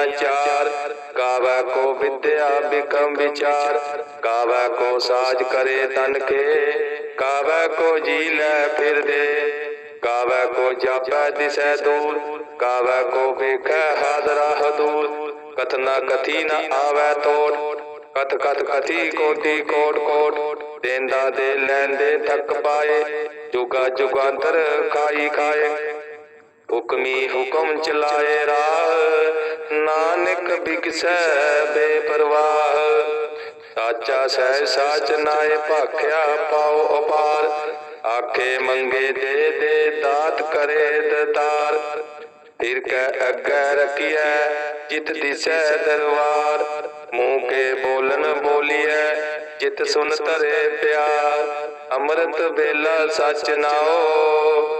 ਵਡਿਆਈਆਂ ਚਾਰ ਕਾਵੈ ਕੋ ਵਿਦਿਆ ਬਿਕਮ ਵਿਚਾਰ, ਕਾਵੈ ਕੋ ਸਾਜ ਕਰੇ ਤਨ ਕੇ ਕਾਵੈ ਕੋ ਜੀ ਲੈ ਫਿਰਦੇ ਕਾਵੈ ਕੋ ਜਾਪੈ ਦਿਸੈ ਦੂਰ, ਕਾਵੈ ਕੋ ਵੇਖੈ ਹਾਜ਼ਰਾ ਹਦੂਰ ਕਥਨਾ ਕਥੀ ਨ ਆਵੈ ਤੋੜ, ਕਥ ਕਥ ਕਥੀ ਕੋਟੀ ਕੋਟ ਕੋਟ, ਦੇਂਦਾ ਦੇ ਲੈਂਦੇ ਥੱਕ ਪਾਏ, ਜੁਗਾ ਜੁਗਾਂਤਰ ਖਾਈ ਖਾਏ, ਹੁਕਮੀ ਹੁਕਮ ਚਲਾਏ ਰਾਹ ਨਾਨਕ ਬਿਕਸੈ ਬੇਪਰਵਾਹ। ਸਾਚਾ ਸਹਿ ਸਾਚ ਨਾਏ ਭਾਖਿਆ ਪਾਉ ਅਪਾਰ। ਆਖੇ ਮੰਗੇ ਦੇ ਦੇ ਦਾਤ ਕਰੇ ਦਤਾਰ। ਫਿਰ ਕੈ ਅੱਗੇ ਰਖੀਐ ਜਿਤ ਦਿਸੈ ਦਰਬਾਰ ਮੂੰਹ ਕੇ ਬੋਲਨ ਬੋਲੀਐ ਜਿਤ ਸੁਨ ਧਰੇ ਪਿਆਰ। ਅੰਮ੍ਰਿਤ ਵੇਲਾ ਸਚ ਨਾਓ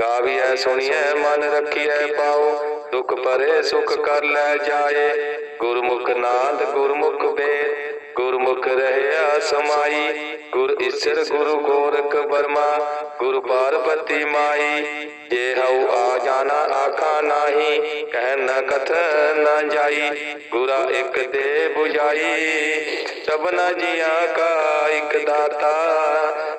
ਗਾਵੀਐ ਸੁਣੀਐ, ਮਨ ਰੱਖੀਐ ਪਾਉ ਦੁਖ ਪਰੇ ਸੁਖ ਕਰ ਲੈ ਜਾਏ। ਗੁਰਮੁਖ ਨਾਦ ਗੁਰਮੁਖ ਵੇਦ ਗੁਰਮੁਖ ਰਹਿਆ ਸਮਾਈ। ਗੁਰ ਈਸਰ ਗੁਰੂ ਗੋਰਖ ਬਰਮਾ ਗੁਰ ਪਾਰਬਤੀ ਮਾਈ। ਜੇ ਹਉ ਆ ਜਾਣਾ ਆਖਾ ਨਾਹੀ, ਕਹਿ ਨ ਕਥ ਨ ਜਾਈ। ਗੁਰਾ ਇੱਕ ਦੇ 부ਜਾਈ ਸਭਨਾ ਜੀਆਂ ਕਾ ਇੱਕ ਦਾਤਾ।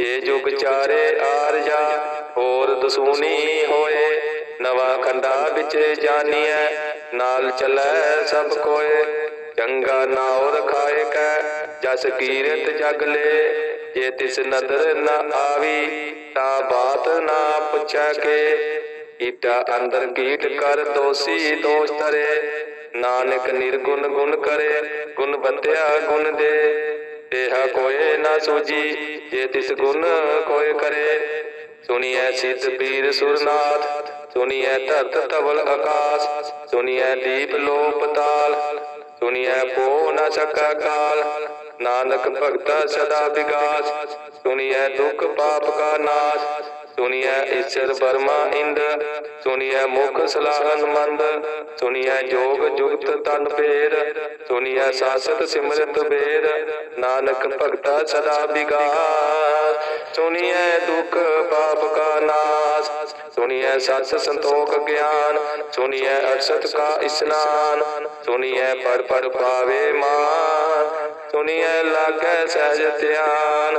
ਜੇ ਜੁਗ ਚਾਰੇ ਆਰ ਹੋਰ ਦਸੂਨੀ ਹੋਏ, ਨਵਾਂ ਖੰਡਾ ਵਿੱਚ ਜਾਨੀਐ, ਨਾਲ ਚੱਲੈ ਸਭ ਕੋਏ, ਚੰਗਾ ਨਾਉ ਰਖਾਏ ਕੈ, ਜਸ ਕੀਰਤ ਜਗ ਲੈ, ਜੇ ਤਿਸ ਨਦਰ ਨ ਆਵੀ, ਤਾਂ ਬਾਤ ਨਾ ਪੁੱਛੈ ਕੇ, ਈਟਾ ਅੰਦਰ ਕੀਟ ਕਰ ਦੋਸੀ ਦੋਸ਼ ਤਰੇ ਨਾਨਕ ਨਿਰਗੁਣ ਗੁਣ ਕਰੇ, ਗੁਣ ਬੰਦਿਆ ਗੁਣ ਦੇ ਦੇਹਾ ਕੋਏ ਨਾ ਸੂਜੀ, ਜੇ ਤਿਸ ਗੁਣ ਕੋਏ ਕਰੇ ਸੁਣੀਐ ਸਿੱਧ ਪੀਰ ਸੁਰਨਾਥ, ਸੁਣੀਐ ਧਰਤ ਤਵਲ ਆਕਾਸ, ਸੁਣੀਐ ਦੀਪ ਲੋ ਪਤਾਲ ਸੁਣੀਐ ਪੋ ਨ ਸਕਾ ਕਾਲ। ਨਾਨਕ ਭਗਤਾ ਸਦਾ ਵਿਗਾਸ, ਸੁਣੀਐ ਦੁਖ ਪਾਪ ਕਾ ਨਾਸ਼ ਸੁਣੀਐ ਈਸ਼ਰ ਬਰਮਾ ਇੰਦ ਸੁਣੀਐ ਮੁਖ ਸਲਾਹਨ ਮੰਦ ਸੁਣੀਐ ਜੋਗ ਜੁਗਤ ਤਨ ਪੇਰ ਸੁਣੀਐ ਸਾਸਤ ਸਿਮਰਤ ਬੇਰ ਨਾਨਕ ਭਗਤਾ ਸਦਾ ਵਿਗਾਸ ਸੁਣੀਐ ਦੁਖ ਪਾਪ ਕਾ ਨਾਸ। ਸੁਣੀਐ ਸਤ ਸੰਤੋਖ ਗਿਆਨ। ਸੁਣੀਐ ਅਰਸਤ ਕਾ ਇਸਨਾਨ। ਸੁਣੀਐ ਪੜ ਪੜ ਪਾਵੇ ਮਾਨ ਸੁਣੀਐ ਲਾਗੈ ਸਹਿਜ ਧਿਆਨ।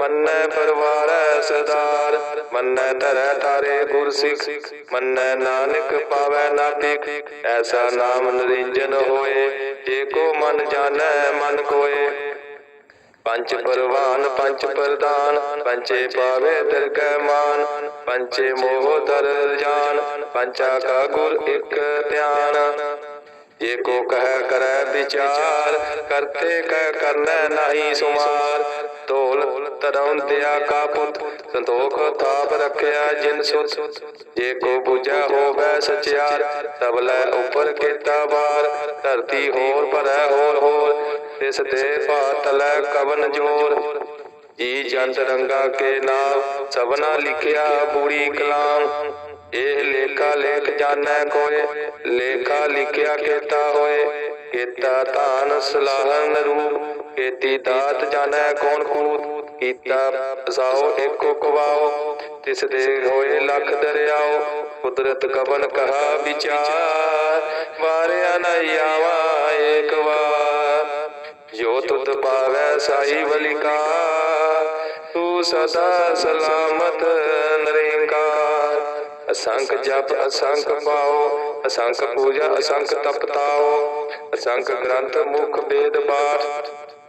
ਮੰਨੈ ਪਰਵਾਰੈ ਸਦਾਰ ਮੰਨੈ ਧਰੈ ਤਾਰੇ ਗੁਰ ਸਿੱਖ ਮੰਨੈ ਨਾਨਕ ਪਾਵੈ ਨਾ ਭਿਖ ਐਸਾ ਨਾਮ ਨਰਿੰਜਨ ਹੋਏ, ਜੇ ਕੋ ਮਨ ਜਾਣੈ, ਮਨ ਕੋਏ। ਪੰਚ ਪਰਵਾਨ, ਪੰਚ ਪ੍ਰਦਾਨ, ਪੰਚੇ ਪਾਵੇ ਦਰਗਹਿ ਮਾਨ, ਪੰਚੇ ਮੋਹ ਦਰ ਜਾਨ, ਪੰਚਾ ਕਾ ਗੁਰ ਇੱਕ ਧਿਆਨ। ਜੇ ਕੋ ਕਹਿ ਕਰੈ ਵਿਚਾਰ, ਕਰਤੇ ਕਹਿ ਕਰਨੈ ਨਾਹੀ ਸੁਮਾਰ ਢੋਲ ਤਰਉ ਦਿਆ ਕਾ ਪੁੱਤ, ਸੰਤੋਖ ਥਾਪ ਰੱਖਿਆ ਜਿਨ ਸੁਤ। ਜੇ ਕੋ ਬੁਝਾ ਹੋਵੇ ਸਚਿਆਰ, ਤਬ ਲੈ ਉਪਰ ਕੀਤਾ ਬਾਰ ਧਰਤੀ ਹੋਰ ਭਰੈ ਹੋਰ ਹੋਰ, ਤਿਸ ਦੇ ਭਾਤ ਲੈ ਕਵਨ ਜੋਰ। ਜੀ ਜੰਤ ਰੰਗਾ ਕੇ ਨਾਮ, ਸਭਨਾ ਲਿਖਿਆ ਪੂਰੀ ਕਲਾਮ। ਇਹ ਲੇਖਾ ਲੇਖ ਜਾਣੈ ਕੋਏ, ਲੇਖਾ ਲਿਖਿਆ ਕੀਤਾ ਹੋਏ। ਕੀਤਾ ਧਾਨ ਸਲਾਹਨ ਰੂਪ। ਕੀਤੀ ਦਾਤ ਜਾਣੈ ਕੌਣ ਕੂਤ, ਕੀਤਾ ਸਾਓ ਏਕੋ ਕਵਾਓ ਤਿਸ ਦੇ ਹੋਏ ਲੱਖ ਦਰਿਆਓ, ਕੁਦਰਤ ਕਵਨ ਕਹਾ ਵਿਚਾਰ, ਵਾਰਿਆ ਨ ਆਵਾ ਏਕ ਵਾਰ। ਜੋ ਤੁਧ ਪਾਵੈ ਸਾਈ ਬਲਿਕਾ ਤੂੰ ਸਦਾ ਸਲਾਮਤ ਨਰੇਕਾਰ। ਅਸੰਖ ਜਪ, ਅਸੰਖ ਪਾਓ, ਅਸੰਖ ਪੂਜਾ, ਅਸੰਖ ਤਪਤਾਓ, ਅਸੰਖ ਗ੍ਰੰਥ ਮੁਖ ਵੇਦ ਪਾਠ।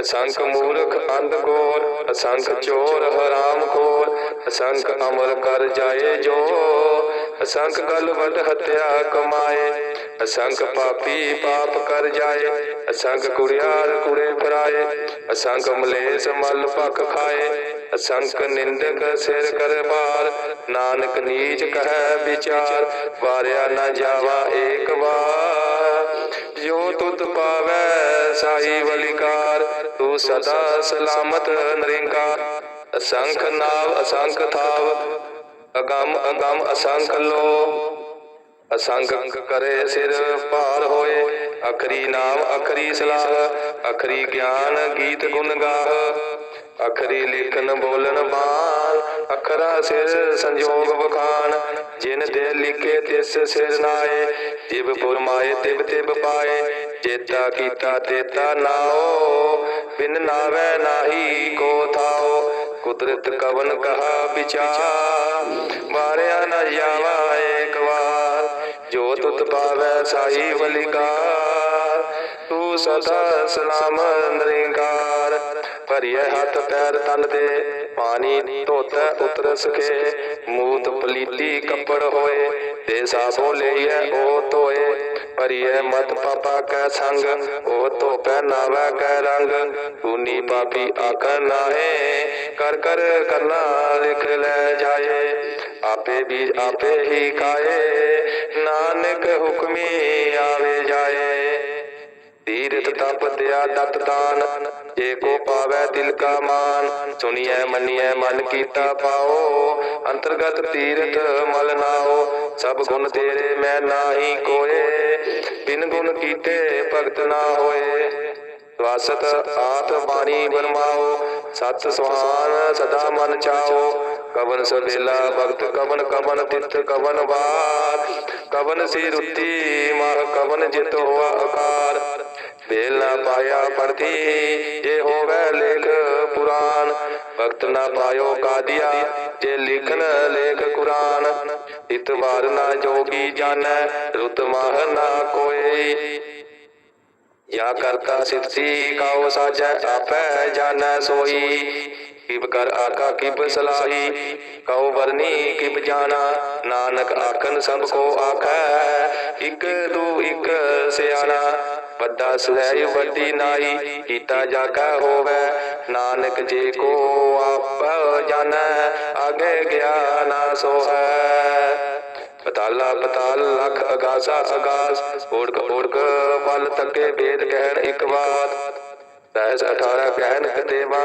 ਅਸੰਖ ਮੂਰਖ ਅੰਧ ਕੋਰ, ਅਸੰਖ ਚੋਰ ਹਰਾਮ ਖੋਰ ਅਸੰਖ ਅਮਰ ਕਰ ਜਾਏ ਜੋ, ਅਸੰਖ ਗਲ ਹਤਿਆ ਕਮਾਏ, ਅਸੰਖ ਪਾਪੀ ਪਾਪ ਕਰ ਜਾਏ, ਅਸੰਖ ਕੁੜਿਆਰ ਕੁੜੇ ਫਰਾਏ, ਅਸੰਖ ਮਲੇਸ ਮਲ ਭਖ ਖਾਏ, ਅਸੰਖ ਨਿੰਦਕ ਸਿਰ ਕਰ ਬਾਰ ਨਾਨਕ ਨੀਚ ਕਹੈ ਵਿਚਾਰ, ਵਾਰਿਆ ਨਾ ਜਾਵਾ ਏਕ ਵਾਰ। ਜੋ ਤੁਤ ਪਾਵੈ ਸਾਈ ਬਲਿਕਾਰ ਤੂੰ ਸਦਾ ਸਲਾਮਤ ਨਰਿੰਕਾਰ ਅਸੰਖ ਨਾਵ, ਅਸੰਖ ਥਾਵ, ਅਗੰਮ ਅਗੰਮ, ਅਸੰਖ ਲੋ। ਅਸੰਖ ਕਰੇ ਸਿਰ ਭਾਰ ਹੋਏ, ਅਖਰੀ ਨਾਮ ਅਖਰੀ ਸਲਾਹ, ਅਖਰੀ ਗਿਆਨ ਗੀਤ ਗੁਣ ਗਾਹ। ਅਖਰੀ ਲਿਖਨ ਬੋਲਨ ਬਾਣ, ਅਖਰਾ ਸਿਰ ਸੰਜੋਗ ਬਖਾਨ ਜਿਨ ਦੇ ਲਿਖੇ ਤਿਸ ਸਿਰ ਨਾਏ, ਜਿਵ ਪੁਰਮਾਏ ਤਿਵ ਤਿਵ ਪਾਏ। ਜੇਤਾ ਕੀਤਾ ਤੇਤਾ ਨਾਓ, ਬਿਨ ਨਾਵੇ ਨਾਹੀ ਕੋ ਥਾਓ। ਕੁਦਰਤ ਕਵਨ ਕਹਾ ਵਿਚਾਰ, ਵਾਰਿਆ ਨਾ ਜਾਵਾ ਏਕ ਵਾਰ। ਜੋ ਤੁਤ ਪਾਵੈ ਸਾਈ ਬਲਿਕਾਰ ਤੂੰ ਸਦਾ ਸਲਾਮ ਨਰਿੰਕਾਰ। ਭਰੀਏ ਹੱਥ ਪੈਰ ਤਨ ਦੇ, ਪਾਣੀ ਧੋਤੈ ਉਤਰ ਸਕੇ। ਮੂਤ ਪਲੀਤੀ ਕੱਪੜ ਹੋਏ ਤੇ ਸਾਬੋ ਲਈਐ ਉਹ ਧੋਏ। ਭਰੀਏ ਮਤ ਪਾਪਾ ਕੈ ਸੰਗ ਉਹ ਧੋਪੈ ਪਹਿਨਾਵੈ ਕੈ ਰੰਗ। ਤੂਨੀ ਪਾਪੀ ਆਕਰ ਨਾਹੇ, ਕਰ ਕਰ ਕਰਨਾ ਲਿਖ ਲੈ ਜਾਏ। ਆਪੇ ਵੀ ਆਪੇ ਹੀ ਖਾਏ, ਨਾਨਕ ਹੁਕਮੀ ਆਵੇ ਜਾਏ। ਤੀਰਥ ਤਪ ਦਿਆ ਦਤ ਦਾਨ, ਜੇ ਕੋ ਪਾਵੈ ਦਿਲ ਕਾ ਮਾਨ। ਸੁਣੀਐ, ਮੰਨੀਐ, ਮਨ ਕੀਤਾ ਪਾਓ, ਅੰਤਰਗਤ ਤੀਰਥ ਮਲ ਨਾਓ। ਸਭ ਗੁਣ ਤੇਰੇ ਮੈਂ ਨਾਹੀ ਕੋਏ, ਬਿਨ ਗੁਣ ਕੀਤੇ ਭਗਤ ਨਾ ਹੋਏ। ਵਾਸਤ ਆਤ ਬਾਣੀ ਬਰਮਾਓ ਸਤ ਸੁਹਾਨ ਸਦਾ ਮਨ ਚਾਓ। ਕਵਨ ਸਵੇਲਾ ਭਗਤ, ਕਵਨ ਕਵਨ ਤਿਤ ਕਵਨ ਬਾਰ ਕਵਨ ਸੀ ਰੁੱਤੀ ਮਹ ਕਵਨ ਜਿਤ ਹੋਆ ਆਕਾਰ ਮੇਲ ਨਾ ਪਾਇਆ ਪੜਤੀ ਜੇ ਹੋਵੇ ਲੇਖ ਪੁਰਾਨ ਵਕਤ ਨਾ ਪਾਇਓ ਕਾਦੀਆ, ਜੇ ਲਿਖਨ ਲੇਖ ਕੁਰਾਨ। ਇਤਵਾਰ ਨਾ ਜੋਗੀ ਜਾਣੈ ਰੁਤ ਮਾਹ ਨਾ ਕੋਏ ਯਾ ਕਰਤਾ ਸਿੱਧੀ ਕਾਉ ਸਾਜੈ ਆਪੈ ਜਾਣੈ ਸੋਈ। ਕਿਬ ਕਰ ਆਕਾ ਕਿਬ ਸਲਾਹੀ, ਕਉ ਵਰਨੀ, ਕਿਬ ਜਾਣਾ। ਨਾਨਕ ਆਖਨ ਸਭ ਕੋ ਆਖੈ, ਇਕ ਦੂ ਇਕ ਸਿਆਣਾ। ਵੱਡਾ ਸੁਹੈ ਵੱਡੀ ਨਾਈ ਕੀਤਾ ਜਾਕਾ ਹੋਵੇ। ਨਾਨਕ ਜੇ ਕੋ ਆਪ ਜਾਣੈ ਆਗੇ ਗਿਆ ਨਾ ਸੋਹੈ। ਪਤਾਲਾ ਪਤਾਲ, ਲਖ ਅਗਾਸਾ ਅਗਾਸ ਓੜਕ ਓੜਕ ਪਲ ਤੱਕੇ ਵੇਦ ਕਹਿਣ ਇੱਕ ਬਾਤ ਦਸ 18 ਕਹਿਣ ਕਤੇਵਾ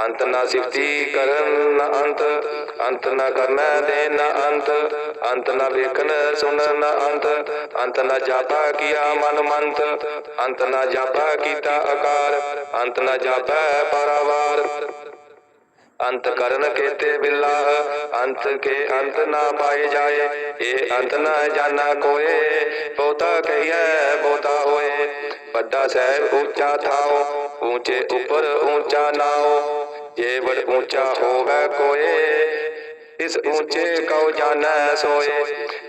ਅੰਤ ਨਾ ਸਿਫਤੀ ਕਰਨ ਨਾ ਅੰਤ ਅੰਤ ਨਾ ਕਰਨਾ ਦੇ ਨਾ ਅੰਤ ਅੰਤ ਨਾ ਵੇਖਣ ਸੁਣਨ ਨਾ ਅੰਤ ਅੰਤ ਨਾ ਜਾਪਾ ਕੀਆ ਮਨ ਮੰਤ, ਅੰਤ ਨਾ ਜਾਪਾ ਕੀਤਾ ਆਕਾਰ, ਅੰਤ ਨਾ ਜਾਪਾ ਪਰਵਾਰ। ਅੰਤ ਕਰਨ ਕੇਤੇ ਬਿਲਾ, ਅੰਤ ਕੇ ਅੰਤ ਨਾ ਪਾਏ ਜਾਏ ਇਹ ਅੰਤ ਨਾ ਜਾਣਾ ਕੋਏ, ਬਹੁਤਾ ਕਹੀਐ ਬਹੁਤਾ ਹੋਏ, ਵੱਡਾ ਸਹਿਬ ਉੱਚਾ ਥਾਓ ਉੱਚੇ ਉੱਪਰ ਉੱਚਾ ਨਾਓ, ਜੇ ਵਡ ਉੱਚਾ ਹੋਵੇ ਕੋਏ, ਇਸ ਉੱਚੇ ਕਉ ਜਾਣੈ ਸੋਏ,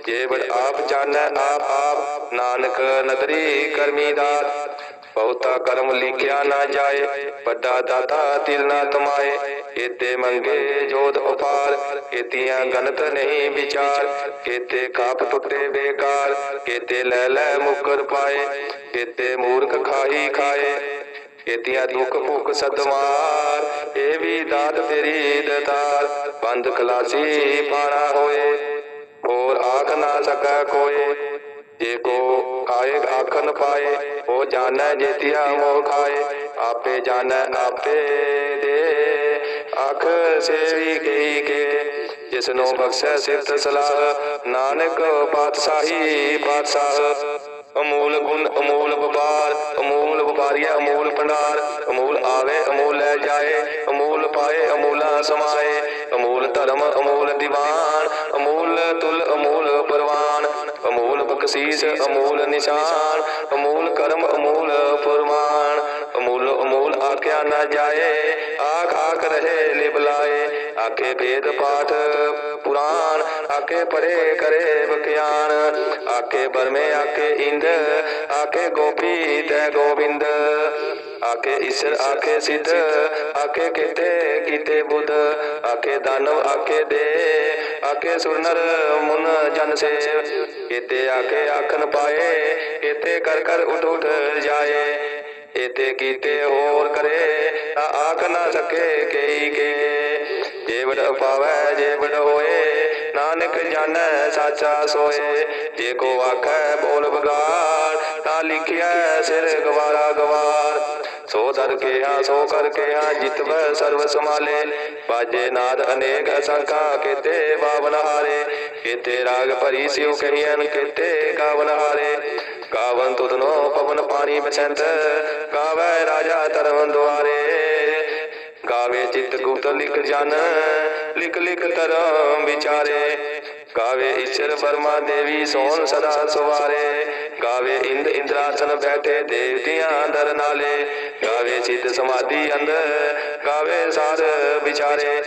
ਜੇ ਵਡ ਆਪ ਜਾਣੈ ਆਪ ਆਪ, ਨਾਨਕ ਨਦਰੀ ਕਰਮੀ ਦਾਤ, ਬਹੁਤਾ ਕਰਮ ਲਿਖਿਆ ਨਾ ਜਾਏ, ਵੱਡਾ ਦਾਤਾ ਤਿਲ ਨਾ ਤਮਾਏ ਏਤੇ ਮੰਗੇ ਜੋਤ ਉਪਾਰ ਏਤੀਆਂ ਗਨਤ ਨਹੀਂ ਵਿਚਾਰ, ਕੇਤੇ ਕਾਪ ਟੁੱਟੇ ਬੇਕਾਰ, ਕੇਤੇ ਲੈ ਲੈ ਮੁਕਰ ਪਾਏ, ਕੇਤੇ ਮੂਰਖ ਖਾਈ ਖਾਏ। ਕੇਤੀਆਂ ਦੁੱਖ ਭੁੱਖ ਸਦਮਾਰ ਇਹ ਵੀ ਦਾਤ ਤੇਰੀ ਦਤਾਰ। ਬੰਦ ਖਲਾਸੀ ਪਾਣਾ ਹੋਏ, ਹੋਰ ਆਖ ਨਾ ਸਕੈ ਕੋਏ। ਜੇ ਕੋ ਆਏ ਆਖਨ ਪਾਏ, ਉਹ ਜਾਣੈ ਜੇਤਿਆ ਮੋਹ ਖਾਏ। ਆਪੇ ਜਾਣੈ, ਆਪੇ ਦੇ। ਅੱਖ ਸੇਵੀ ਗਈ ਕੇ, ਜਿਸ ਨੂੰ ਬਖਸ਼ੈ ਸਿਫਤ ਸਲਾਹ। ਨਾਨਕ ਪਾਤਸ਼ਾਹੀ ਪਾਤਸ਼ਾਹ। ਅਮੂਲ ਗੁਣ, ਅਮੋਲ ਵਪਾਰ, ਅਮੂਲ ਵਪਾਰੀਆ, ਅਮੂਲ ਭੰਡਾਰ। ਅਮੂਲ ਆਵੇ, ਅਮੂਲ ਲੈ ਜਾਏ, ਅਮੂਲ ਪਾਏ, ਅਮੂਲਾ ਸਮਾਏ। ਅਮੂਲ ਧਰਮ, ਅਮੂਲ ਦੀਵਾਨ, ਅਮੂਲ ਤੁਲ, ਅਮੂਲ ਪਰਵਾਨ। ਅਮੂਲ ਬਖਸ਼ੀਸ, ਅਮੂਲ ਨਿਸ਼ਾਨ। ਅਮੂਲ ਕਰਮ, ਅਮੂਲ ਫਰਮਾਨ। ਅਮੂਲ ਅਮੂਲ ਆਖਿਆ ਨਾ ਜਾਏ ਆਖ ਆਖ ਰਹੇ ਲਿਬਲਾਏ। ਆਖੇ ਵੇਦ ਪਾਠ ਪੁਰਾਣ, ਆਖੇ ਪਰੇ ਕਰੇ ਬਖਿਆਨ ਆਖੇ ਬਰਮੇ, ਆਖੇ ਇੰਦ, ਆਖੇ ਗੋਪੀ ਤੈ ਗੋਬਿੰਦ। ਆਖੇ ਈਸ਼ਰ, ਆਖੇ ਸਿੱਧ, ਆਖੇ ਕੀਤੇ ਕੀਤੇ ਬੁੱਧ। ਆਖੇ ਦਾਨਵ, ਆਖੇ ਦੇ, ਆਖੇ ਸੁਰਨਰ, ਮੁਨ ਜਨ ਸੇ ਇਤੇ ਆਖੇ ਆਖਨ ਪਾਏ ਕੀਤੇ ਕਰ ਕਰ ਉਠ ਉਠ ਜਾਏ। ਏਤੇ ਕੀਤੇ ਹੋਰ ਕਰੇ, ਤਾਂ ਆਖ ਨਾ ਸਕੇ ਕਈ ਕੇ। ਜੇ ਪਾਵੈ ਜੇ ਵਡ ਹੋਏ, ਨਾਨਕ ਜਾਣੈ, ਸਾਚਾ ਸੋਏ। ਜੇ ਕੋ ਆਖੈ, ਬੋਲ ਬਗਾੜ ਤਾਂ ਲਿਖਿਆ ਸਿਰ ਗਵਾਰਾ ਗਵਾਰ। ਸੋ ਦਰ ਕੇ ਹਾਂ ਸੋ ਕਰ ਕੇ ਹਾਂ ਜਿਤਵੈ ਸਰਵ ਸਮਾਲੇ ਬਾਜੇ ਨਾਦ ਅਨੇਕ ਅਸੰਖਾ, ਕੇਤੇ ਬਾਵਨ ਹਾਰੇ। ਕੇਤੇ ਰਾਗ ਭਰੀ ਸਿਉ ਕਹੀਨ ਕੇਤੇ ਗਾਵਨ ਹਾਰੇ। ਗਾਵਨ ਤੁਧਨੋ ਪਵਨ ਪਾਣੀ ਬਸੰਤ, ਗਾਵੇ ਰਾਜਾ ਧਰਮ ਦੁਆਰੇ। ਗਾਵੇ ਚਿਤ ਗੁਪਤ ਲਿਖ ਜਨ, ਲਿਖ ਲਿਖ ਧਰਮ ਵਿਚਾਰੇ। ਗਾਵੇ ਈਸ਼ਰ ਵਰਮਾ ਦੇਵੀ ਸੋਨ ਸਦਾ ਸਵਾਰੇ। ਗਾਵੇ ਇੰਦ ਇੰਦਰਾਸਨ ਬੈਠੇ ਦੇਵਤਿਆਂ ਦਰ ਨਾਲੇ। ਗਾਵੇ ਚਿਤ ਸਮਾਧੀ ਅੰਦਰ, ਗਾਵੇ ਸਾਧ ਵਿਚਾਰੇ।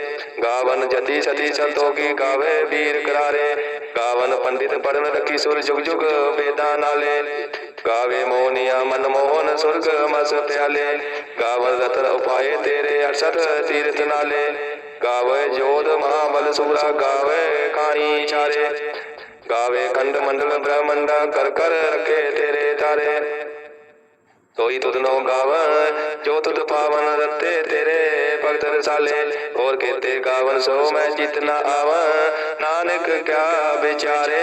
ਗਾਵਨ ਜਤੀ ਸਤੀ ਸੰਤੋਖੀ ਗਾਵੇ ਵੀਰ ਕਰਾਰੇ। ਗਾਵਨ ਪੰਡਿਤ ਪੜਨ ਰਖੀ ਸੁਰ ਜੁਗ ਜੁਗ ਵੇਦਾਂ ਨਾਲੇ। ਗਾਵੇ ਮੋਹਨੀਆ ਮਨ ਮੋਹਨ ਸੁਰਗ ਮਸ ਪਿਆਲੇ। ਗਾਵਨ ਰਤਨ ਉਪਾਏ ਤੇਰੇ ਅਰਸਤ ਤੀਰਥ ਨਾਲੇ। ਗਾਵੇ ਜੋਧ ਮਹਾਬਲ ਸੂਰਾ ਗਾਵੇ ਕਾਣੀ ਚਾਰੇ ਗਾਵੇ ਖੰਡ ਮੰਡਲ ਬ੍ਰਹਮੰਡਾ ਕਰ ਕਰ ਰਖੇ ਤੇਰੇ ਤਾਰੇ। ਤੋਈ ਤੁਧ ਨੋ ਗਾਵਨ ਜੋ ਤੁਧ ਪਾਵਨ ਰਤੇ ਤੇਰੇ ਭਗਤ ਰਸਾਲੇ। ਹੋਰ ਕੇਤੇ ਗਾਵਨ ਸੋ ਮੈਂ ਜਿਤ ਨ ਆਵਨ ਨਾਨਕ ਕਿਆ ਵਿਚਾਰੇ।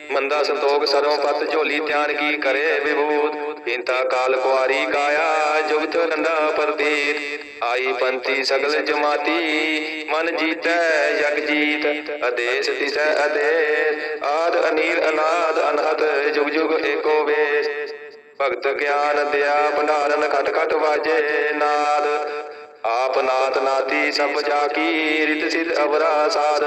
ਮੰਦਾ ਸੰਤੋਖ ਸਰੋਂ ਪਤ ਝੋਲੀ ਧਿਆਨ ਕੀ ਕਰੇ ਵਿਭੂਤ? ਇੰਤਾ ਕਾਲ ਕੁਆਰੀ ਕਾਇਆ, ਜੁਗਤ ਨੰਦਾ ਪਰਦੀਤ। ਆਈ ਪੰਥੀ ਸਗਲ ਜਮਾਤੀ, ਮਨ ਜੀਤੈ ਜਗ ਜੀਤ। ਅਦੇਸ ਦਿਸੈ ਅਦੇਸ ਆਦ ਅਨੀਰ ਅਨਾਦ ਅਨਹਦ ਜੁਗ ਜੁਗ ਏਕੋ ਵੇਸ। ਭਗਤ ਗਿਆਨ ਦਿਆ, ਭੰਡਾਰਨ ਖਟ ਖਟ ਵਾਜੇ ਨਾਦ। ਆਪ ਨਾਤ ਨਾਤੀ ਸਭ ਜਾ ਕੀ ਰਿਤ ਸਿਧ ਅਵਰਾ ਸਾਧ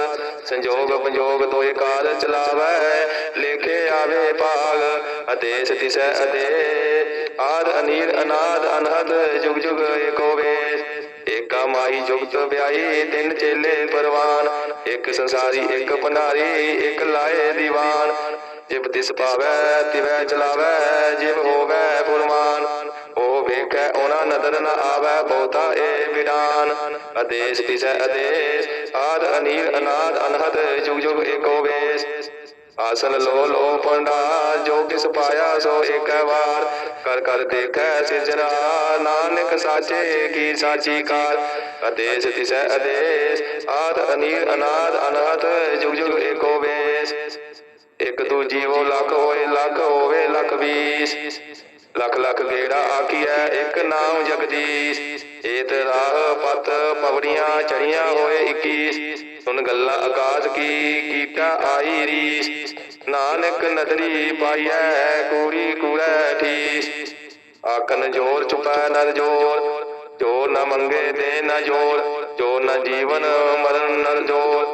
ਸੰਜੋਗ ਪੰਜੋਗ ਦੋਇ ਕਾਰ ਚਲਾਵੈ, ਲੇਖੇ ਆਵੇ ਭਾਗ ਅਦੇਸ ਤਿਸੈ ਅਦੇ ਆਦ ਅਨੀਰ ਅਨਾਦ ਅਨਹਦ, ਜੁਗ ਜੁਗ ਏਕੋ ਵੇਸ ਏਕਾ ਮਾਈ ਜੁਗਤ ਵਿਆਹੀ, ਤਿੰਨ ਚੇਲੇ ਪਰਵਾਨ। ਇੱਕ ਸੰਸਾਰੀ, ਇੱਕ ਭੰਡਾਰੀ ਇੱਕ ਲਾਏ ਦੀਵਾਨ। ਜਿਬ ਤਿਸ ਪਾਵੈ, ਤਿਵੈ ਚਲਾਵੈ, ਜਿਬ ਹੋਵੈ ਫੁਰਮਾਨ। ਉਹ ਉਹਨਾਂ ਨਦਰ ਨ ਆਵੈ ਬਹੁਤਾ ਏ ਵਿਡਾਨ। ਆਦੇਸ਼ ਤਿਸੈ ਆਦੇਸ਼ ਆਦ ਅਨੀਲ ਅਨਾਦ ਅਨਹਦ, ਜੁਗ ਜੁਗ ਏਕੋ ਵੇਸ। ਆਸਨ ਲੋ ਲੋ ਪੰਡਾ ਜੋ ਕਿਸ ਪਾਇਆ ਸੋ ਏਕ ਵਾਰ। ਕਰ ਕਰ ਦੇਖੈ ਸਿਜਰਾ ਨਾਨਕ ਸਾਚੇ ਕੀ ਸਾਚੀ ਕਾਰ। ਆਦੇਸ਼ ਤਿਸੈ ਆਦੇਸ਼ ਆਦ ਅਨੀਲ ਅਨਾਦ ਅਨਹਦ, ਜੁਗ ਜੁਗ ਏਕੋ ਵੇਸ। ਇਕ ਦੂਜੀ ਜੀਵੋ ਲੱਖ ਹੋਏ, ਲੱਖ ਹੋਵੇ ਲੱਖ ਵੀਸ। ਲਖ ਲੱਖ ਗੇੜਾ ਆਖੀਐ, ਇੱਕ ਨਾਮ ਜਗਦੀਸ਼। ਏਤ ਰਾਹ ਪਤ ਪਵੜੀਆਂ ਚੜੀਆਂ ਹੋਏ 21 ਸੁਨ ਗੱਲਾਂ ਆਕਾਸ਼ ਕੀ ਕੀਟਾ ਆਈ ਰੀਸ। ਨਾਨਕ ਨਦਰੀ ਪਾਈਐ, ਕੂੜੀ ਕੂੜੈ ਠੀਸ। ਆਖਨ ਜੋਰ ਚੁਪੈ ਨਰ ਜੋਰ ਜੋਰ ਨਾ ਮੰਗੇ ਦੇ ਨਾ ਜੋਰ ਜ਼ੋਰ ਨਾ ਜੀਵਨ ਮਰਨ ਨਰ ਜੋਰ।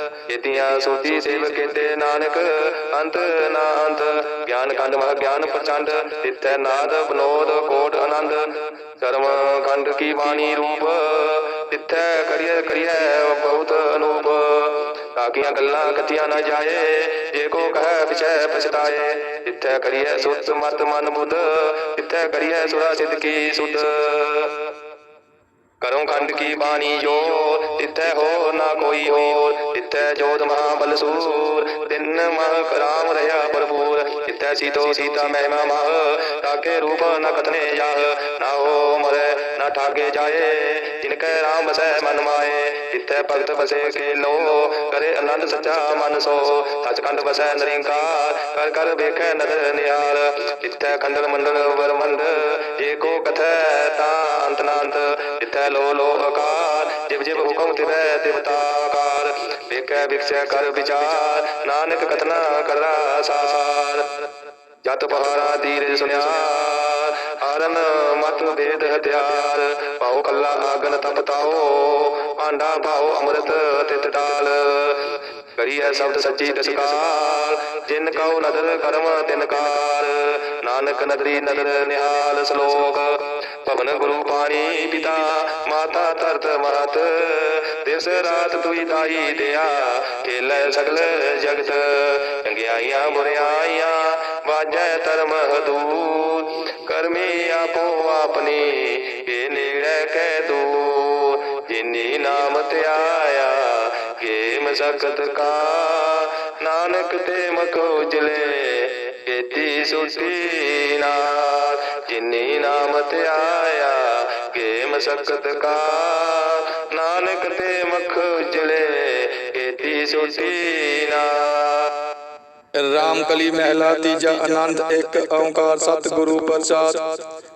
ਕੇਤੀਆਂ ਸੋਤੀ ਸੇਵ ਕੇਤੇ ਨਾਨਕ, ਅੰਤ ਨਾ ਅੰਤ। ਗਿਆਨ ਖੰਡ ਮਹ ਗਿਆਨ ਪ੍ਰਚੰਡ ਤਿੱਥੈ ਨਾਦ ਬਨੋਦ ਕੋਟ ਆਨੰਦ। ਕਰਮ ਖੰਡ ਕੀ ਬਾਣੀ ਰੂਪ ਤਿੱਥੈ ਕਰਿਐ ਕਰਿਐ ਬਹੁਤ ਅਨੂਪ। ਤਾਕੀਆਂ ਗੱਲਾਂ ਕਥੀਆਂ ਨਾ ਜਾਏ, ਜੇ ਕੋ ਕਹੈ ਪਿਛੈ ਪਛਤਾਏ। ਤਿੱਥੈ ਕਰਿਐ ਸੁਤ ਮਤ ਮਨ ਬੁੱਧ ਤਿੱਥੈ ਕਰਿਐ ਸੁਰਾ ਸਿਧ ਕੀ ਸੁਧ। ਕਰੋ ਖੰਡ ਕੀ ਬਾਣੀ ਜੋ, ਤਿੱਥੈ ਹੋ ਨਾ ਕੋਈ ਹੋਰ, ਤਿੱਥੈ ਜੋਤ ਮਹਾ ਬਲਸੂਰ ਤਿੰਨ ਮਹ ਕਰਾਮ ਰਹਾ ਭਰਪੂਰ, ਤਿੱਥੈ ਸੀਤੋ ਸੀਤਾ ਮਹਿਮਾ ਮਹ। ਤਾਕੇ ਰੂਪ ਨ ਕਥਨੇ ਜਾਹ, ਨਾ ਹੋ ਮਰੈ, ਨਾ ਠਾਗੇ ਜਾਏ। ਜਿਨ ਕੈ ਰਾਮ ਬਸੈ ਮਨ ਮਾਏ, ਤਿੱਥੈ ਭਗਤ ਬਸੇ ਕੇ ਲੋ। ਕਰੇ ਆਨੰਦ ਸੱਚਾ ਮਨ ਸੋ, ਸਚਖੰਡ ਬਸੈ ਨਰਿੰਕਾਰ। ਕਰ ਕਰ ਵੇਖੈ ਨਦਰ ਨਿਹਾਲ ਤਿੱਥੈ ਖੰਡਨ ਮੰਡਲ ਵਰਮੰਡ। ਏਕੋ ਕਥੈ ਤਾਂ ਅੰਤ ਨਾੰਤ, ਤਿੱਥੈ ਲੋ ਲੋ ਆਕਾਰ ਜਿਵ ਜਿਵ ਹੁਕਮ ਤਿਵੈ ਤਿਵਤਾਕਾਰ ਵੇਖੈ ਵਿਖਸੈ ਕਰ ਵਿਚਾਰ, ਨਾਨਕ ਕਥਨਾ ਕਰਦਾ ਸਾਰ। ਜਤ ਪਹਾਰਾ ਤੀਰ ਸੁਨਿਆ ਹਰਨ ਮਤ ਵੇਦ ਹਥਿਆਰ। ਪਾਉ ਕੱਲਾ ਆਗਨ ਤਪਤਾਓ ਭਾਂਡਾ ਪਾਉ ਅੰਮ੍ਰਿਤ ਤਿਤ ਡਾਲ। ਕਰੀਐ ਸ਼ਬਦ ਸੱਚੀ ਦਸਕਾਰ, ਜਿਨ ਕਉ ਨਦਰ ਕਰਮ ਤਿਨ ਕਾਰ। ਨਾਨਕ ਨਦਰੀ ਨਦਰ ਨਿਹਾਲ ਸ਼ਲੋਕ ਭਵਨ ਗੁਰੂ ਪਾਣੀ ਪਿਤਾ, ਮਾਤਾ ਧਰਤ ਮਾਤ। ਦਿਸ ਰਾਤ ਤੁਈ ਦਾਈ ਦਿਆ ਖੇਲੇ ਸਗਲ ਜਗਤ। ਚੰਗਿਆਈਆਂ ਬੁਰਿਆਈਆਂ ਵਾਜੈ ਧਰਮ ਹਦੂਰ ਕਰਮੀ ਆਪੋ ਆਪਣੀ, ਕੇ ਨੇੜੇ ਕਹਿ ਦੂਰ। ਜਿਨੀ ਨਾਮ ਧਿਆਇਆ ਕੇ ਮਸਕਤ ਕਾ। ਨਾਨਕ ਤੇ ਮਖ ਉਜਲੇ, ਕੀਤੀ ਸੁਟੀ ਨਾਰ ਜਿਨੀ ਨਾਮ ਧਿਆਇਆ ਕੇ ਮਸਕਤ ਕਾ ਨਾਨਕ ਤੇ ਮਖ ਉਜਲੇ ਕੀਤੀ ਸੁਟੀ ਨਾਰ ਰਾਮ ਕਲੀ ਮਹਿਲਾ ਤੀਜਾ ਆਨੰਦ, ਇੱਕ ਓੰਕਾਰ ਸਤਿਗੁਰੂ ਪ੍ਰਸਾਦ।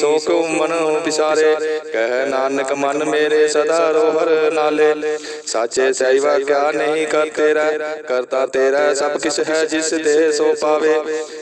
ਸੋ ਕਿਉ ਮਨ ਵਿਸਾਰੇ ਕਹਿ ਨਾਨਕ ਮਨ ਮੇਰੇ ਸਦਾ ਰੋਹਰ ਨਾਲੇ। ਸਾਚੇ ਸਹਿਵਾ ਕਿਆ ਨਹੀਂ ਕਰ ਤੇਰਾ, ਕਰਤਾ ਤੇਰਾ ਸਭ ਕਿਛ ਹੈ ਜਿਸ ਦੇ ਸੋ ਪਾਵੇ।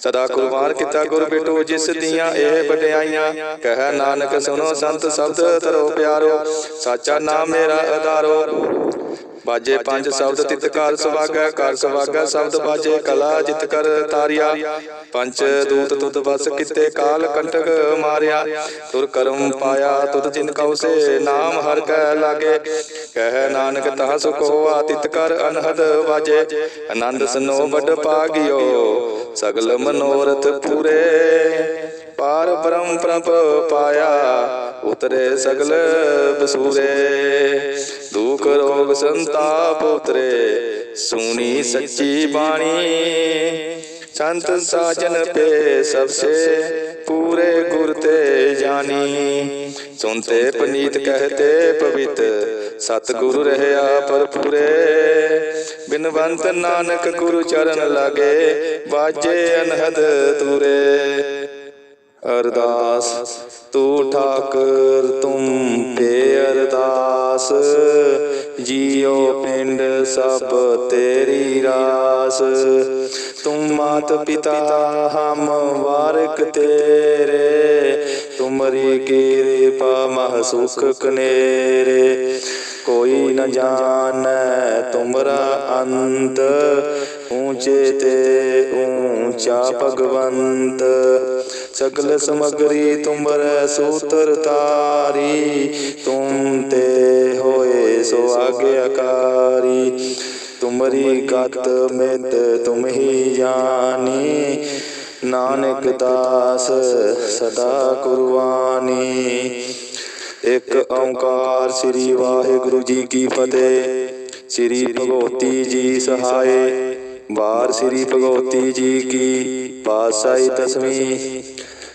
ਸਦਾ ਕੁਰਬਾਨ ਕੀਤਾ ਗੁਰ ਬਿਟੂ ਜਿਸ ਦੀਆਂ ਇਹ ਵਡਿਆਈਆਂ। ਕਹਿ ਨਾਨਕ ਸੁਨੋ ਸੰਤ ਸ਼ਬਦ ਤਰੋ ਪਿਆਰੋ। ਸਾਚਾ ਨਾਮ ਮੇਰਾ ਆਧਾਰੋ ਬਾਜੇ ਪੰਜ ਸ਼ਬਦ ਤਿਤ ਕਰ ਸੁਭਾਗੈ ਕਰ ਸੁਭਾਗੈ ਸ਼ਬਦ ਬਾਜੇ ਕਲਾ ਜਿਤ ਕਰ ਤਾਰਿਆ। ਪੰਜ ਦੂਤ ਤੁਧ ਬਸ ਕਿਤੇ ਕਾਲ ਕੰਟਕ ਮਾਰਿਆ। ਤੁਰ ਕਰਮ ਪਾਇਆ ਤੁਧ ਜਿਨ ਕਉ ਸੇ ਨਾਮ ਹਰ ਕੈ ਲਾਗੇ। ਕਹਿ ਨਾਨਕ ਤਹ ਸੁਖ ਹੋਆ ਤਿਤ ਕਰ ਅਨਹਦ ਬਾਜੇ ਆਨੰਦ ਸਨੋ ਵੱਡ ਪਾਗਿਓ ਸਗਲ ਮਨੋਰਥ ਪੂਰੇ। ਪਾਰ ਬ੍ਰਹਮ ਪ੍ਰਭ ਪਾਇਆ, ਉਤਰੇ ਸਗਲ ਬਸੂਰੇ। ਦੁਖ ਰੋਗ ਸੰਤਾਪ ਉਤਰੇ, ਸੁਣੀ ਸੱਚੀ ਬਾਣੀ। ਸੰਤ ਸਾਜਨ ਪੇ ਸਭ ਸੇ ਪੂਰੇ ਗੁਰ ਤੇ ਜਾਨੀ ਸੁਨਤੇ ਪਨੀਤ ਕਹਤੇ ਪਵਿੱਤ ਸਤ ਗੁਰੂ ਰਹਿਆ ਪਰਪੂਰੇ ਬਿਨਵੰਤ ਨਾਨਕ ਗੁਰੂ ਚਰਨ ਲਾਗੇ ਬਾਜੇ ਅਨਹਦ ਤੂਰੇ ਅਰਦਾਸ, ਤੂੰ ਠਾਕਰ, ਤੁਮ ਪੇ ਅਰਦਾਸ। ਜੀਉ ਪਿੰਡ ਸਭ ਤੇਰੀ ਰਾਸ। ਤੁਮ ਮਾਤ ਪਿਤਾ, ਹਮ ਵਾਰਕ ਤੇਰੇ। ਤੁਮਰੀ ਕਿਰਪਾ ਮਹ ਸੁਖ ਕਨੇਰੇ। ਕੋਈ ਨ ਜਾਣੈ, ਤੁਮਰਾ ਅੰਤ। ਊਚੇ ਤੇ ਊਂਚਾ ਭਗਵੰਤ। ਸ਼ਕਲ ਸਮਗਰੀ ਤੁਮਰੇ ਸੂਤਰ ਤਾਰੀ। ਤੁਮ ਤੇ ਹੋਏ ਸੋ ਆਗਿਆਕਾਰੀ ਤੁਮਰੀ ਗਤ ਮਿਤ ਤੁਮ ਹੀ ਜਾਣੀ। ਨਾਨਕ ਦਾਸ ਸਦਾ ਕੁਰਬਾਨੀ। ਇੱਕ ਓੰਕਾਰ ਸ੍ਰੀ ਵਾਹਿਗੁਰੂ ਜੀ ਕੀ ਫਤਿਹ। ਸ੍ਰੀ ਭਗਵਤੀ ਜੀ ਸਹਾਏ। ਵਾਰ ਸ੍ਰੀ ਭਗਵਤੀ ਜੀ ਕੀ ਪਾਸਾਈ ਦਸਵੀਂ।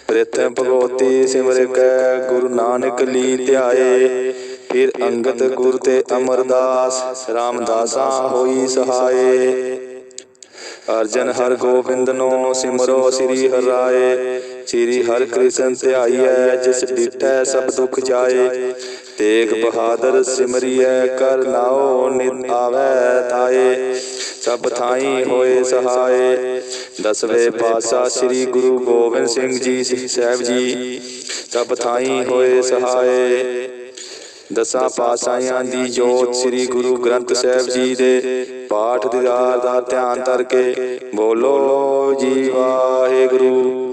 ਪ੍ਰਿਥ ਭਗਵਤੀ ਸਿਮਰ ਕੈ, ਗੁਰੂ ਨਾਨਕ ਲੀ ਧਿਆਏ। ਫਿਰ ਅੰਗਦ ਗੁਰ ਤੇ ਅਮਰਦਾਸ, ਰਾਮਦਾਸਾ ਹੋਈ ਸਹਾਏ। ਅਰਜਨ ਹਰ ਗੋਬਿੰਦਨੋ ਸਿਮਰੋ ਸ੍ਰੀ ਹਰਿ ਰਾਏ ਸ੍ਰੀ ਹਰ ਕ੍ਰਿਸ਼ਨ ਧਿਆਈਐ, ਜਿਸ ਡਿਠੈ ਸਭ ਦੁਖ ਜਾਏ। ਤੇਗ ਬਹਾਦਰ ਸਿਮਰਿਐ, ਕਰ ਨਾਉ ਨਿਤ ਆਵੈ ਤਾਏ ਸਭ ਥਾਈ ਹੋਏ ਸਹਾਏ। ਦਸਵੇਂ ਪਾਤਸ਼ਾਹ ਸ੍ਰੀ ਗੁਰੂ ਗੋਬਿੰਦ ਸਿੰਘ ਜੀ ਸਾਹਿਬ ਜੀ, ਸਭ ਥਾਈ ਹੋਏ ਸਹਾਏ। ਦਸਾਂ ਪਾਤਸ਼ਾਹਾਂ ਦੀ ਜੋਤ ਸ੍ਰੀ ਗੁਰੂ ਗ੍ਰੰਥ ਸਾਹਿਬ ਜੀ ਦੇ ਪਾਠ ਦੀਦਾਰ ਦਾ ਧਿਆਨ ਧਰ ਕੇ ਬੋਲੋ ਜੀ ਵਾਹਿਗੁਰੂ।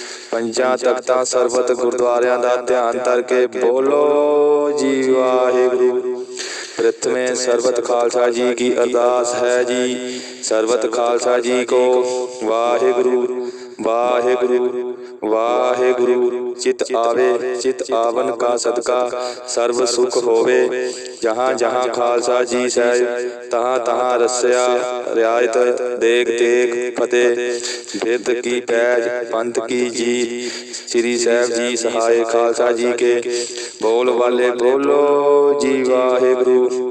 ਪੰਜਾਂ ਤਖਤਾਂ ਸਰਬਤ ਗੁਰਦੁਆਰਿਆਂ ਦਾ ਧਿਆਨ ਧਰ ਕੇ ਬੋਲੋ ਜੀ ਵਾਹਿਗੁਰੂ। ਪ੍ਰਥਮੇ ਸਰਬਤ ਖਾਲਸਾ ਜੀ ਕੀ ਅਰਦਾਸ ਹੈ ਜੀ। ਸਰਬਤ ਖਾਲਸਾ ਜੀ ਕੋ ਵਾਹਿਗੁਰੂ। ਵਾਹਿਗੁਰੂ। ਵਾਹਿਗੁਰੂ, ਚਿਤ ਆਵੇ, ਚਿਤ ਆਵਨ ਕਾ ਸਦਕਾ, ਸਰਬ ਸੁਖ ਹੋਵੇ। ਜਹਾਂ ਜਹਾਂ ਖਾਲਸਾ ਜੀ ਸਹਿ ਤਹਾਂ ਤਹਾਂ ਰਸਿਆ, ਰਿਆਇਤ ਦੇਖ ਦੇਖ ਫਤਿਹ। ਬਿਰਧ ਕੀ ਪੈਜ, ਪੰਥ ਕੀ ਜੀ ਸ੍ਰੀ ਸਾਹਿਬ ਜੀ ਸਹਾਇ ਖਾਲਸਾ ਜੀ ਕੇ। ਬੋਲ ਵਾਲੇ ਬੋਲੋ ਜੀ ਵਾਹਿਗੁਰੂ।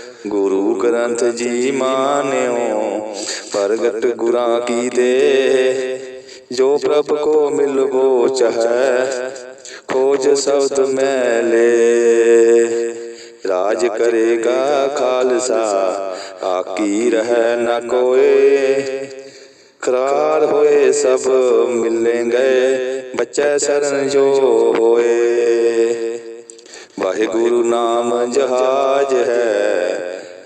ਗੁਰੂ ਗ੍ਰੰਥ ਜੀ ਮਾਨਿਓ, ਪ੍ਰਗਟ ਗੁਰਾਂ ਕੀ ਦੇ ਜੋ ਪ੍ਰਭ ਕੋ ਮਿਲਵੋ ਚਾਹੈ ਖੋਜ ਸ਼ਬਦ ਮੈਂ ਲੈ। ਰਾਜ ਕਰੇਗਾ ਖਾਲਸਾ, ਆਕੀ ਰਹਿ ਨ ਕੋਏ। ਕਰਾਰ ਹੋਏ ਸਭ ਮਿਲेंगे ਬੱਚੇ ਸਰਨ ਜੋ ਹੋਏ। ਵਾਹਿਗੁਰੂ ਨਾਮ ਜਹਾਜ ਹੈ